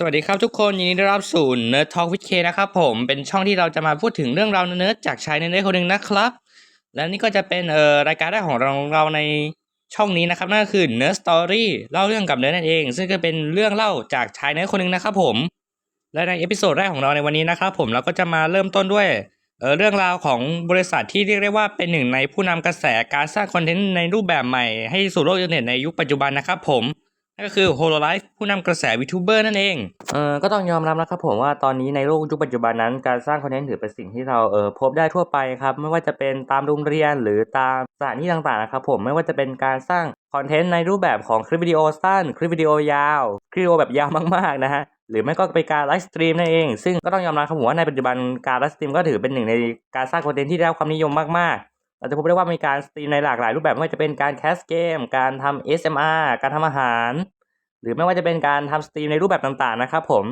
สวัสดีครับทุกคนยินดีต้อนรับสู่ Nerd Talk with K นะครับผมเป็นช่องที่เราจะมาพูดถึงเรื่องราวเนิร์จากชายเนิร์คนหนึ่งนะครับ และนี่ก็จะเป็นเอ่อรายการแรกของเราเราในช่องนี้นะครับนั่นก็คือ Nerd Story เล่าเรื่องกับเนิร์นั่นเอง ซึ่งก็เป็นเรื่องเล่าจากชายเนิร์คนหนึ่งนะครับผมและในเอพิโซดแรกของเราในวันนี้นะครับผมเราก็จะมาเริ่มต้นด้วยเอ่อเรื่องราวของบริษัทที่เรียกได้ว่าเป็นหนึ่งในผู้นำกระแสการสร้างคอนเทนต์ในรูปแบบใหม่ให้สู่โลกอินเทอร์เน็ตในยุคปัจจุบันนะครับผม นั่นก็คือ Hololive ผู้นำกระแสวิทูเบอร์นั่นเอง เออก็ต้องยอมรับนะครับผมว่าตอนนี้ในโลกยุคปัจจุบันนั้น การสร้างคอนเทนต์ถือเป็นสิ่งที่เราเออพบได้ทั่วไปครับ ไม่ว่าจะเป็นตามโรงเรียนหรือตามสถานที่ต่างๆนะครับผมไม่ว่าจะเป็นการสร้างคอนเทนต์ในรูปแบบของคลิปวิดีโอสั้น คลิปวิดีโอยาว คลิปวิดีโอแบบยาวมากๆนะฮะหรือไม่ก็เป็นการไลฟ์สตรีมนั่นเอง ซึ่งก็ต้องยอมรับครับผมว่าในปัจจุบันการไลฟ์สตรีมก็ถือเป็นหนึ่งในการสร้างคอนเทนต์ที่ได้รับความนิยมมากๆ เราจะพบได้ว่ามีการสตรีมในหลากหลายรูปแบบไม่ว่าจะเป็นการแคสเกม การทำ SMR การทำอาหาร หรือไม่ว่าจะเป็นการทำสตรีมในรูปแบบต่างๆนะครับผม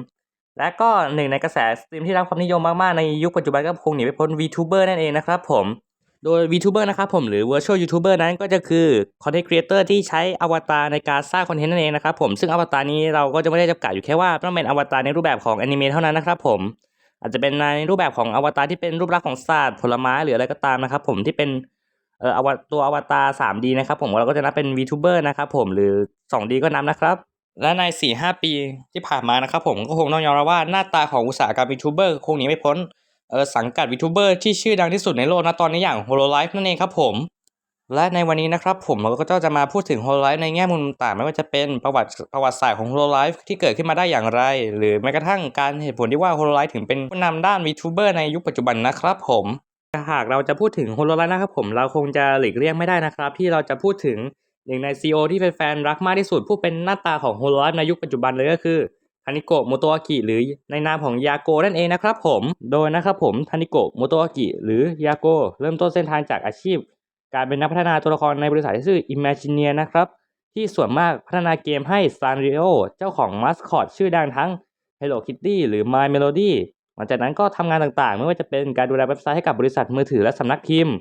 และก็หนึ่งในกระแสสตรีมที่รับความนิยมมากๆในยุคปัจจุบันก็คงหนีไม่พ้น VTuber นั่นเองนะครับผมโดย VTuber นะครับผมหรือ Virtual YouTuber นั้นก็จะคือ Content Creator ที่ใช้อวตารในการสร้างคอนเทนต์นั่นเองนะครับผมซึ่งอวตารนี้เราก็จะไม่ได้จำกัดอยู่แค่ว่าต้องเป็นอวตารในรูปแบบของแอนิเมะเท่านั้นนะครับผม อาจจะเป็นในรูปแบบของอวตารที่เป็นรูปลักษณ์ของสัตว์ผลไม้หรืออะไรก็ตามนะครับ ผมที่เป็นเอ่ออวตัวอวตาร 3D นะครับผมเราก็จะนับเป็น VTuber นะครับผมหรือ 2D ก็นับนะครับและใน 4-5 ปีที่ผ่านมานะครับผมก็คงต้องยอมรับว่าหน้าตาของอุตสาหกรรม VTuber คงหนีไม่พ้นเออสังกัด VTuber ที่ชื่อดังที่สุดในโลกนะตอนนี้อย่าง Hololive นั่นเองครับผม และในวันนี้นะครับผมเราก็จะมาพูดถึง Hololive ในแง่มุมต่างไม่ว่าจะเป็นประวัติประวัติศาสตร์ของ Hololive ที่เกิดขึ้นมาได้อย่างไร หรือแม้กระทั่งการเหตุผลที่ว่า Hololive ถึงเป็นผู้นำด้าน VTuber ในยุคปัจจุบันนะครับผมหากเราจะพูดถึง Hololive นะครับผมเราคงจะหลีกเลี่ยงไม่ได้นะครับ ที่เราจะพูดถึงหนึ่งใน CEO ที่แฟนๆรักมากที่สุด ผู้เป็นหน้าตาของ Hololive ในยุคปัจจุบันเลยก็คือทานิโกะโมโตอากิหรือในนามของยาโกนั่นเองนะครับผม โดยนะครับผมทานิโกะโมโตอากิหรือยาโกเริ่มต้นเส้นทางจากอาชีพ การเป็นนักพัฒนาตัวละครในบริษัทที่ชื่อ Imagineer นะครับ ที่ส่วนมากพัฒนาเกมให้ Sanrio เจ้าของมัสคอตชื่อดังทั้ง Hello Kitty หรือ My Melody หลังจากนั้นก็ทำงานต่างๆ ไม่ว่าจะเป็นการดูแลเว็บไซต์ให้กับบริษัทมือถือและสำนักพิมพ์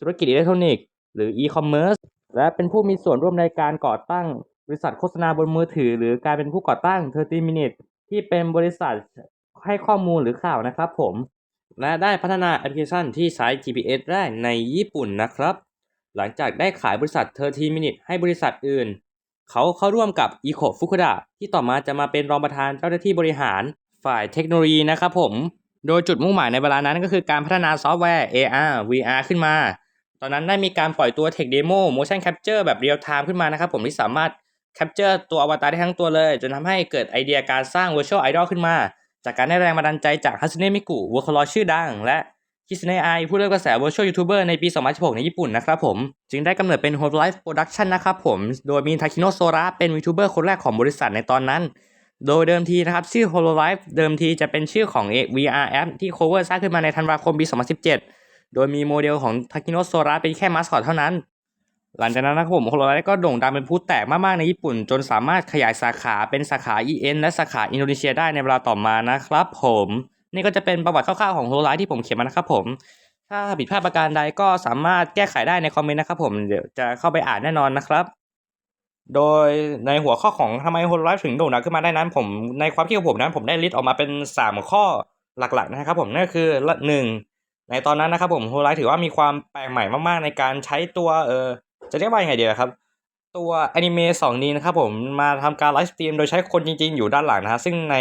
ธุรกิจอิเล็กทรอนิกส์หรือ e-commerce และเป็นผู้มีส่วนร่วมในการก่อตั้งบริษัทโฆษณาบนมือถือ หรือการเป็นผู้ก่อตั้ง 30 Minutes ที่เป็นบริษัทให้ข้อมูลหรือข่าวนะครับผม และได้พัฒนาแอปพลิเคชันที่ใช้ GPS ได้ในญี่ปุ่นนะครับ หลังจากได้ขายบริษัท30 Minutes ให้บริษัทอื่น เขาเข้าร่วมกับ e c o Fukuda ที่ต่อมาจะมาเป็นรองประธานเจ้าหน้าที่บริหารฝ่ายเทคโนโลยีนะครับผม โดยจุดมุ่งหมายในเวลานั้นก็คือการพัฒนาซอฟต์แวร์ AR VR ขึ้นมา ตอนนั้นได้มีการปล่อยตัว Tech Demo Motion Capture แบบ Real Time ขึ้นมานะครับผมที่สามารถ Capture ตัวอวตารได้ทั้งตัวเลย จนทำให้เกิดไอเดียการสร้าง Virtual Idol ขึ้นมา จากการได้แรงบันดาลใจจากฮัสเนะมิกุวอร์คลอชื่อดัง และคิสเนะไอผู้เริ่มกระแส Virtual YouTuber ในปี 2016 ในญี่ปุ่นนะครับผม จึงได้กำเนิดเป็น Whole Life Production นะครับผม โดยมีทาคิโนโซระเป็น VTuber คนแรกของบริษัทในตอนนั้น โดยเดิมทีนะครับ ชื่อ Hololive เดิมทีจะเป็นชื่อของ VR app ที่ Cover สร้างขึ้นมาในธันวาคมปี 2017 โดยมีโมเดลของทาคิโนโซระเป็นแค่มาสคอตเท่านั้น หลังจากนั้นนะครับผม Hololive ก็โด่งดังเป็นผู้แตกมากๆในญี่ปุ่น จนสามารถขยายสาขาเป็นสาขา EN และสาขาอินโดนีเซียได้ในเวลาต่อมานะครับผม นี่ก็จะเป็นประวัติคร่าวๆของ Hololive ที่ผมเขียนมานะครับผมถ้าผิดพลาดประการใดก็สามารถแก้ไขได้ในคอมเมนต์นะครับผมเดี๋ยวจะเข้าไปอ่านแน่นอนนะครับ โดยในหัวข้อของทำไม Hololive ถึงโด่งดังขึ้นมาได้นั้น ผมในความคิดของผมนั้นผมได้ลิสต์ออกมาเป็น 3 ข้อหลักๆนะครับ ผมนั่นก็คือหนึ่งในตอนนั้นนะครับผม Hololive ถือว่ามีความแปลกใหม่มากๆ ในการใช้ตัวเออ จะเรียกว่ายังไงดีล่ะครับ ตัวแอนิเมะ 2D นะครับผมมาทำการไลฟ์สตรีมโดยใช้คนจริงๆ อยู่ด้านหลังนะฮะซึ่งใน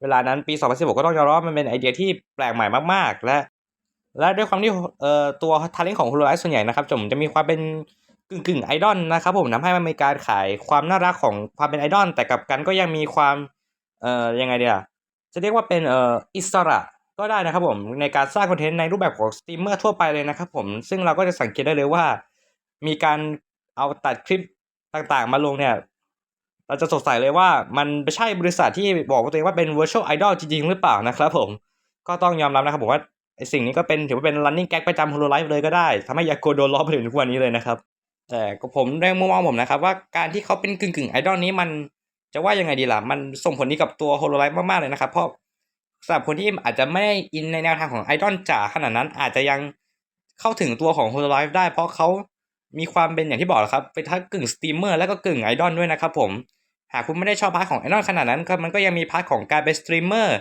เวลานั้นปี 2016 ก็ต้องยอมรับว่ามันเป็นไอเดียที่แปลกใหม่มากๆ และ และด้วยความที่เอ่อตัวทาเลนของ Hololive ส่วนใหญ่นะครับผมจะมีความเป็นกึ่งกึ่งไอดอลนะครับผมทำให้มันมีการขายความน่ารักของความเป็นไอดอลแต่กับกันก็ยังมีความเอ่อยังไงเดียจะเรียกว่าเป็นเอ่ออิสระก็ได้นะครับผมในการสร้างคอนเทนต์ในรูปแบบของสตรีมเมอร์ทั่วไปเลยนะครับผมซึ่งเราก็จะสังเกตได้เลยว่า มีการเอาตัดคลิปต่างๆ มาลงเนี่ย เราจะสงสัยเลยว่ามันไม่ใช่บริษัทที่บอกตัวเองว่าเป็น virtual idol จริงๆหรือเปล่านะครับผมก็ต้องยอมรับนะครับผมว่าไอสิ่งนี้ก็เป็นถือว่าเป็น running gag ประจำ Hololive เลยก็ได้ทำให้ยาโกโดนล้อไปถึงทุกวันนี้เลยนะครับแต่ก็ผมในมุมมองผมนะครับ ว่าการที่เขาเป็นกึ่งๆไอดอลนี้มันจะว่ายังไงดีล่ะ มันส่งผลดีกับตัว Hololive มากๆเลยนะครับ เพราะสำหรับคนที่อาจจะไม่ได้อินในแนวทางของไอดอลจ๋าขนาดนั้นอาจจะยังเข้าถึงตัวของ Hololive ได้ เพราะเขา มีความเป็นอย่างที่บอกแหละครับเป็นทั้งกึ่งสตรีมเมอร์แล้วก็กึ่งไอดอลด้วยนะครับผม หากคุณไม่ได้ชอบพาร์ทของไอดอลขนาดนั้นก็มันก็ยังมีพาร์ทของการเป็นสตรีมเมอร์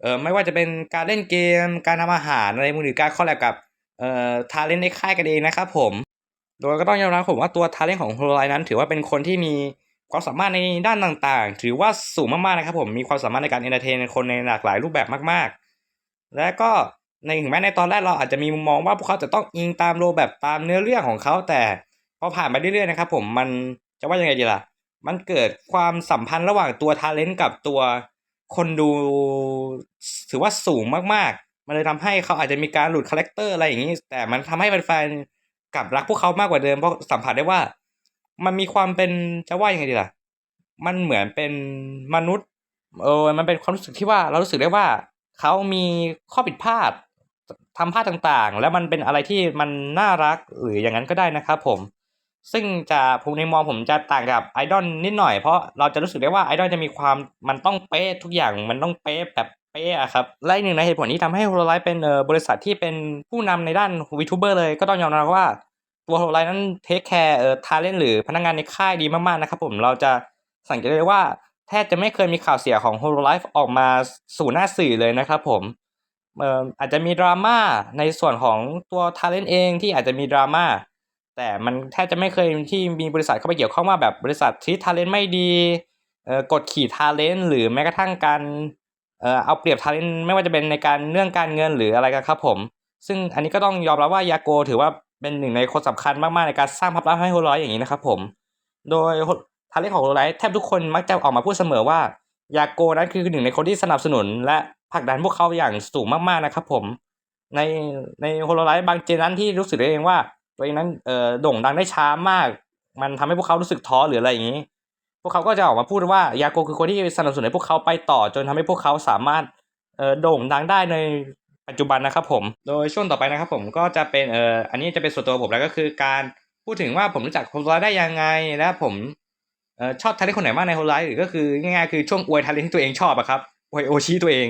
เอ่อไม่ว่าจะเป็นการเล่นเกม การทำอาหารอะไรมือหรือการคอลแลบกับเอ่อทาเลนในค่ายกันเองนะครับผม โดยก็ต้องยอมรับผมว่าตัวทาเลนของโฮโลไลนั้น ถือว่าเป็นคนที่มีความสามารถในด้านต่างๆ ถือว่าสูงมากๆนะครับผมมีความสามารถในการเอนเตอร์เทนคนในหลากหลายรูปแบบมากๆ และก็ ในถึงแม้ในตอนแรกเราอาจจะมีมุมมองว่าพวกเขาจะต้องอิงตามโรแบบตามเนื้อเรื่องของเขาแต่พอผ่านไปเรื่อยๆนะครับ ผมมันจะว่ายังไงดีล่ะ มันเกิดความสัมพันธ์ระหว่างตัวทาเลนต์กับตัวคนดูถือว่าสูงมากๆ มันเลยทำให้เขาอาจจะมีการหลุดคาแรคเตอร์อะไรอย่างนี้ แต่มันทำให้แฟนๆกลับรักพวกเขามากกว่าเดิมเพราะสัมผัสได้ว่า มันมีความเป็นจะว่ายังไงดีล่ะ มันเหมือนเป็นมนุษย์เออมันเป็นความรู้สึกที่ว่าเรารู้สึกได้ว่าเขามีข้อผิดพลาด ทำพลาต่างๆ แล้วมันเป็นอะไรที่มันน่ารักหรืออย่างนั้นก็ได้นะครับผม ซึ่งจะผมในมองผมจะต่างกับไอดอลนิดหน่อยเพราะเราจะรู้สึกได้ว่าไอดอลจะมีความมันต้องเป๊ะทุกอย่างมันต้องเป๊ะแบบเป๊ะครับและหนึ่งในเหตุผลที่ทำให้โฮโลไลท์เป็นบริษัทที่เป็นผู้นำในด้านวีทูเบอร์เลยก็ต้องยอมรับว่าตัวโฮโลไลท์นั้นเทคแคร์เอ่อทาเลนหรือพนักงานในค่ายดีมากๆนะครับผมเราจะสังเกตได้ว่าแทบจะไม่เคยมีข่าวเสียของโฮโลไลท์ออกมาสู่หน้าสื่อเลยนะครับผม อาจจะมีดราม่าในส่วนของตัวทาเลนเองที่อาจจะมีดราม่าแต่มันแทบจะไม่เคยที่มีบริษัทเข้าไปเกี่ยวข้องว่าแบบบริษัทที่ทาเลนไม่ดีกดขี่ทาเลนหรือแม้กระทั่งการเอาเปรียบทาเลนไม่ว่าจะเป็นในการเรื่องการเงินหรืออะไรกันครับผม ซึ่งอันนี้ก็ต้องยอมรับว่ายาโกถือว่าเป็นหนึ่งในคนสำคัญมากๆในการสร้างภาพลักษณ์ให้โฮลไลท์อย่างนี้นะครับผม โดยทาเลนของโฮลไลท์แทบทุกคนมักจะออกมาพูดเสมอว่ายาโกนั้นคือหนึ่งในคนที่สนับสนุนและ ผลักดันพวกเขาอย่างสูงมากๆนะครับผม ในในโฮโลไลท์บางเจนนั้นที่รู้สึกได้เองว่า ตัวเองนั้นเอ่อโด่งดังได้ช้ามาก มันทำให้พวกเขารู้สึกท้อหรืออะไรอย่างนี้ พวกเขาก็จะออกมาพูดว่ายาโกคือคนที่สนับสนุนให้พวกเขาไปต่อ จนทำให้พวกเขาสามารถเอ่อโด่งดังได้ในปัจจุบันนะครับผม โดยช่วงต่อไปนะครับผมก็จะเป็นเอ่ออันนี้จะเป็นส่วนตัวผมแล้วก็คือการพูดถึงว่าผมรู้จักโฮโลไลท์ได้ยังไงและผมเอ่อชอบทาเลนคนไหนมากในโฮลไลท์หรือก็คือง่ายๆคือช่วงอวยทาเลนที่ตัวเองชอบอะครับอวยโอชิตัวเอง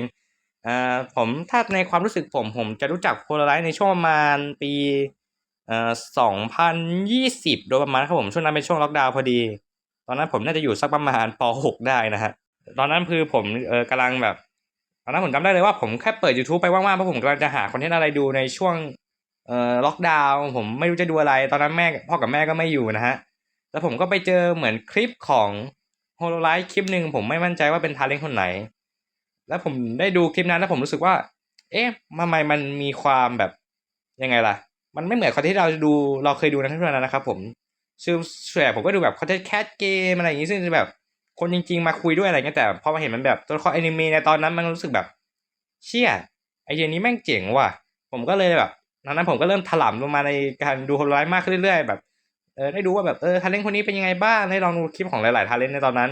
อ่อผมถ้าในความรู้สึกผมผมจะรู้จักโฮลไลท์ในช่วงประมาณปีเอ่อสองพันยี่สิบโดยประมาณครับผมช่วงนั้นเป็นช่วงล็อกดาวน์พอดี ตอนนั้นผมน่าจะอยู่สักประมาณปหกได้นะฮะตอนนั้นคือผมเออกำลังแบบตอนนั้นผมจำได้เลยว่าผมแค่เปิด YouTube ไปว่างๆเพราะผมกำลังจะหาคอนเทนต์อะไรดูในช่วงเอ่อล็อกดาวน์ผมไม่รู้จะดูอะไร ตอนนั้นแม่พ่อกับแม่ก็ไม่อยู่นะฮะแล้วผมก็ไปเจอเหมือนคลิปของโฮโลไลท์คลิปหนึ่งผมไม่มั่นใจว่าเป็นทาเลนต์คนไหน แล้วผมได้ดูคลิปนั้นแล้วผมรู้สึกว่า เอ๊ะทำไมมันมีความแบบยังไงล่ะ มันไม่เหมือนคอนเทนต์ที่เราดูเราเคยดูในทั้งนั้นนะครับ ผมซึ่งส่วนใหญ่ผมก็ดูแบบคอนเทนต์แคสเกมอะไรอย่างงี้ซึ่งแบบ คนจริง ๆ มาคุยด้วยอะไรเงี้ยแต่พอมาเห็นมันแบบตัวละครอนิเมะในตอนนั้นมันรู้สึกแบบ เชี่ยไอเดียนี้แม่งเจ๋งว่ะ ผมก็เลยแบบตอนนั้นผมก็เริ่มถลำลงมาในการดูโฮลไลท์มากขึ้นเรื่อยๆแบบเออได้ดูว่าแบบเออทาเลนต์คนนี้เป็นยังไงบ้างได้ลองดูคลิปของหลายๆทาเลนต์ในตอนนั้น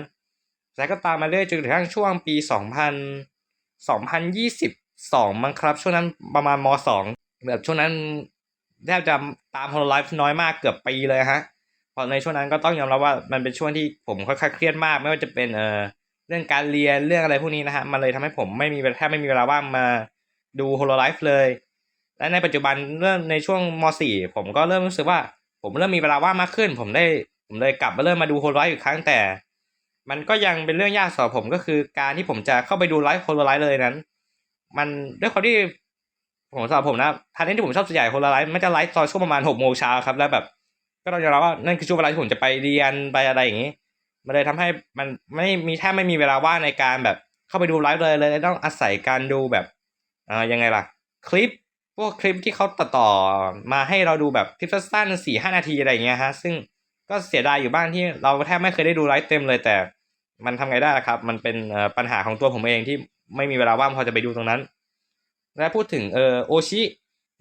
แล้วก็ตามมาเรื่อยจนกระทั่งช่วงปีสองพันสองพันยี่สิบสองมั้งครับ ช่วงนั้นประมาณมสองแบบช่วงนั้นแทบจะตามฮโลไลฟ์น้อยมากเกือบปีเลยฮะเพราะในช่วงนั้นก็ต้องยอมรับว่ามันเป็นช่วงที่ผมค่อนข้างเครียดมาก ไม่ว่าจะเป็นเอ่อเรื่องการเรียนเรื่องอะไรพวกนี้นะฮะมันเลยทำให้ผมไม่มีแทบไม่มีเวลาว่างมาดูฮโลไลฟ์เลย และในปัจจุบันเริ่มในช่วงม .4 ผมก็เริ่มรู้สึกว่า ผมเริ่มมีเวลาว่างมากขึ้น ผมได้ผมเลยกลับมาเริ่มมาดูฮโลไลท์อีกครั้งแต่ มันก็ยังเป็นเรื่องยากสำหรับผมก็คือ การที่ผมจะเข้าไปดูไลฟ์โฮโลไลท์เลยนั้น มันด้วยความที่ผมสำหรับผมนะทันทีที่ผมชอบส่วนใหญ่โฮโลไลท์มันจะไลฟ์ตอนช่วงประมาณหกโมงเช้าครับ แล้วแบบ ก็ต้องยอมรับว่านั่นคือช่วงเวลาที่ผมจะไปเรียนไปอะไรอย่างนี้ มันเลยทำให้มันไม่มีแทบไม่มีเวลาว่างในการแบบ เข้าไปดูไลฟ์เลยเลยต้องอาศัยการดูแบบเอ่ายังไงล่ะ คลิปพวกคลิปที่เขาตัดต่อมาให้เราดูแบบคลิปสั้นๆสี่ห้านาทีอะไรอย่างเงี้ยฮะ ซึ่ง ก็เสียดายอยู่บ้างที่เราแทบไม่เคยได้ดูไลฟ์เต็มเลย แต่มันทำไงได้ละครับ มันเป็นปัญหาของตัวผมเองที่ไม่มีเวลาว่างพอจะไปดูตรงนั้น และพูดถึงเออโอชิ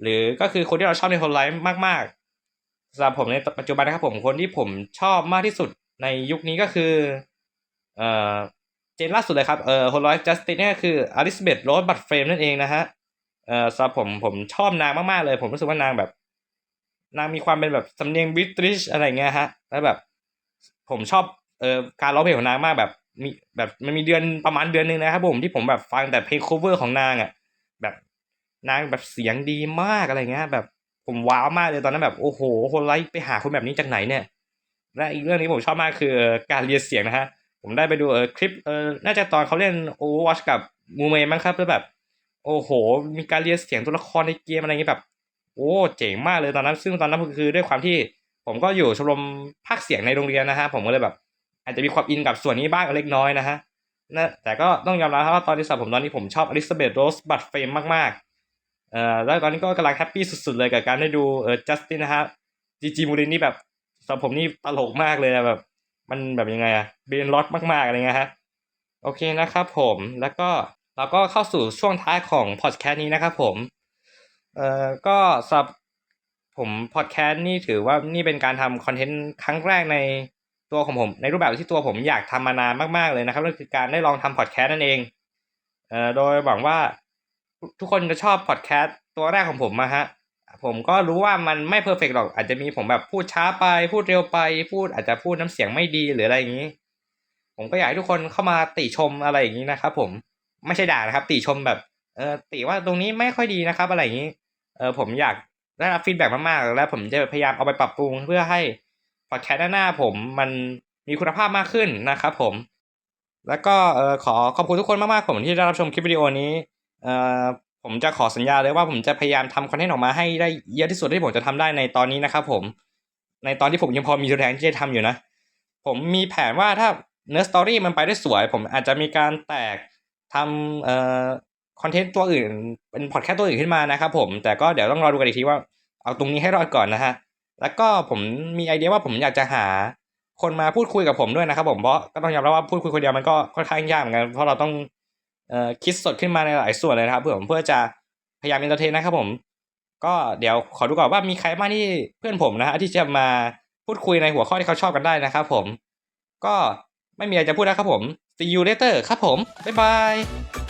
หรือก็คือคนที่เราชอบในคนไลฟ์มากๆสำหรับผมในปัจจุบันนะครับผมคนที่ผมชอบมากที่สุดในยุคนี้ก็คือเออเจนล่าสุดเลยครับเอ่อคนไลฟ์จัสตินนี่ก็คืออลิซาเบธโรสบัตเฟรมนั่นเองนะฮะเออสำหรับผมผมชอบนางมากๆเลย ผมรู้สึกว่านางแบบ นางมีความเป็นแบบสำเนียงบริติชอะไรเงี้ยฮะ แล้วแบบ ผมชอบเอ่อการร้องเพลงของนางมากแบบมีแบบมันมีเดือนประมาณเดือนหนึ่งนะครับผมที่ผมแบบฟังแต่เพลง cover ของนางอะ แบบนางแบบเสียงดีมากอะไรเงี้ย แบบผมว้าวมากเลยตอนนั้นแบบโอ้โห คนไลฟ์ไปหาคนแบบนี้จากไหนเนี่ย และอีกเรื่องนี้ผมชอบมากคือการเรียนเสียงนะฮะ ผมได้ไปดูเออคลิปเออน่าจะตอนเขาเล่น Overwatch กับมูเมมั้งครับแล้วแบบ โอ้โห มีการเรียนเสียงตัวละครในเกมอะไรอย่างงี้แบบ โอ้เจ๋งมากเลยตอนนั้น ซึ่งตอนนั้นคือด้วยความที่ผมก็อยู่ชมรมภาคเสียงในโรงเรียนนะฮะผมก็เลยแบบ อาจจะมีความอินกับส่วนนี้บ้างเล็กน้อยนะฮะนะแต่ก็ต้องยอมรับว่าตอนที่สำหรับผมตอนนี้ผมชอบอลิซาเบธโรสบัตเฟรมมากๆเอ่อแล้วตอนนี้ก็กำลังแฮปปี้สุดๆเลยกับการได้ดูเออจัสตินนะฮะจีจีมูรินนี่แบบสำหรับผมนี่ตลกมากเลยอะแบบ มันแบบยังไงอะเบนล็อตมากๆอะไรเงี้ยฮะโอเคนะครับผมแล้วก็เราก็เข้าสู่ช่วงท้ายของพอดแคสต์นี้นะครับผม เอ่อก็สับผมพอดแคสต์นี่ถือว่านี่เป็นการทำคอนเทนต์ครั้งแรกในตัวของผม ในรูปแบบที่ตัวผมอยากทำมานานมากๆเลยนะครับนั่นคือการได้ลองทำพอดแคสต์นั่นเองเอ่อโดยหวังว่าทุทุกคนจะชอบพอดแคสต์ตัวแรกของผมมาฮะผมก็รู้ว่ามันไม่เพอร์เฟกหรอก อาจจะมีผมแบบพูดช้าไป พูดเร็วไป พูดอาจจะพูดน้ำเสียงไม่ดีหรืออะไรอย่างนี้ ผมก็อยากให้ทุกคนเข้ามาติชมอะไรอย่างนี้นะครับผมไม่ใช่ด่านะครับ ติชมแบบเออติว่าตรงนี้ไม่ค่อยดีนะครับ อะไรอย่างนี้ เออผมอยากได้รับฟีดแบ็กมากๆ แล้วผมจะพยายามเอาไปปรับปรุงเพื่อให้พอดแคสต์หน้าผมมันมีคุณภาพมากขึ้นนะครับผม แล้วก็เออขอขอบคุณทุกคนมากๆผมที่ได้รับชมคลิปวิดีโอนี้เออผมจะขอสัญญาเลยว่าผมจะพยายามทำคอนเทนต์ออกมาให้ได้เยอะที่สุดที่ผมจะทำได้ในตอนนี้นะครับผม ในตอนที่ผมยังพอมีแรงที่จะทำอยู่นะ ผมมีแผนว่าถ้าเนื้อสตอรี่มันไปได้สวย ผมอาจจะมีการแตกทำเอ่อ คอนเทนต์ตัวอื่นเป็นพอดแคสต์ตัวอื่นขึ้นมานะครับผมแต่ก็เดี๋ยวต้องรอดูกันอีกทีว่าเอาตรงนี้ให้รอดก่อนนะฮะแล้วก็ผมมีไอเดียว่าผมอยากจะหาคนมาพูดคุยกับผมด้วยนะครับผมเพราะก็ต้องยอมรับว่าพูดคุยคนเดียวมันก็ค่อนข้างยากเหมือนกันเพราะเราต้องเอ่อคิดสดขึ้นมาในหลายส่วนเลยนะครับเพื่อผมเพื่อจะพยายามเอนเตอร์เทนนะครับผม ก็เดี๋ยวขอดูก่อนว่ามีใครบ้างที่เพื่อนผมนะฮะที่จะมาพูดคุยในหัวข้อที่เขาชอบกันได้นะครับผม ก็ไม่มีอะไรจะพูดแล้วครับผม see you later ครับผมบ๊ายบาย